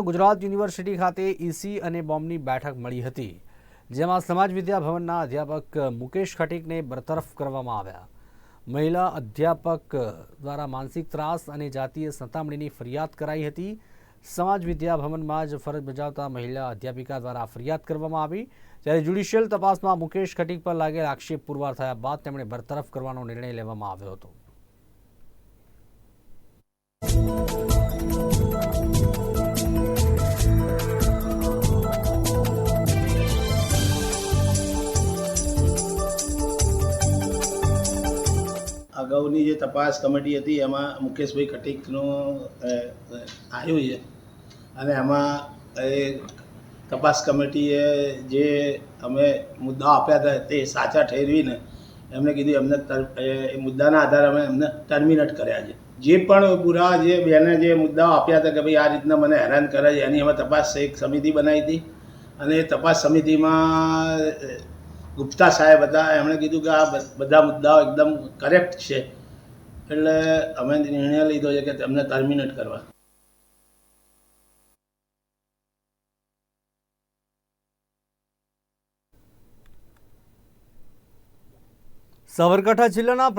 Gujarat university ખાતે EC અને બોમ્બની બેઠક મળી હતી, જેમાં સમાજ વિદ્યા ભવનના અધ્યાપક મુકેશ ખટીકને બરતરફ કરવામાં આવ્યા. મહિલા અધ્યાપક દ્વારા માનસિક ત્રાસ અને જાતીય સતામણીની ફરિયાદ કરાઈ હતી. સમાજ વિદ્યા ભવનમાં જ ફરજ બજાવતા મહિલા અધ્યાપિકા દ્વારા ફરિયાદ કરવામાં આવી. જ્યારે જ્યુડિશિયલ તપાસમાં મુકેશ ખટીક પર લાગેલ આક્ષેપ પુરવાર થયા બાદ તેમણે બરતરફ કરવાનો નિર્ણય લેવામાં આવ્યો હતો. અગાઉની જે તપાસ કમિટી હતી એમાં મુકેશભાઈ અ, આવ્યું છે. અને એમાં એ તપાસ કમિટીએ જે અમે મુદ્દાઓ આપ્યા હતા તે સાચા ઠેરવીને એમને કીધું એમને એ મુદ્દાના આધારે અમે એમને ટર્મિનેટ કર્યા છે. જે પણ પુરાવા જે બેને જે મુદ્દાઓ આપ્યા હતા કે ભાઈ આ રીતના મને હેરાન કરે છે એની અમે તપાસ એક સમિતિ બનાવી હતી. અને એ તપાસ સમિતિમાં ગુપ્તા સાહેબ હતા, એમણે કીધું કે આ બધા મુદ્દાઓ એકદમ કરેક્ટ છે. એટલે અમે નિર્ણય લીધો છે કે તેમને ટર્મિનેટ કરવા. સાબરકાંઠા જિલ્લાના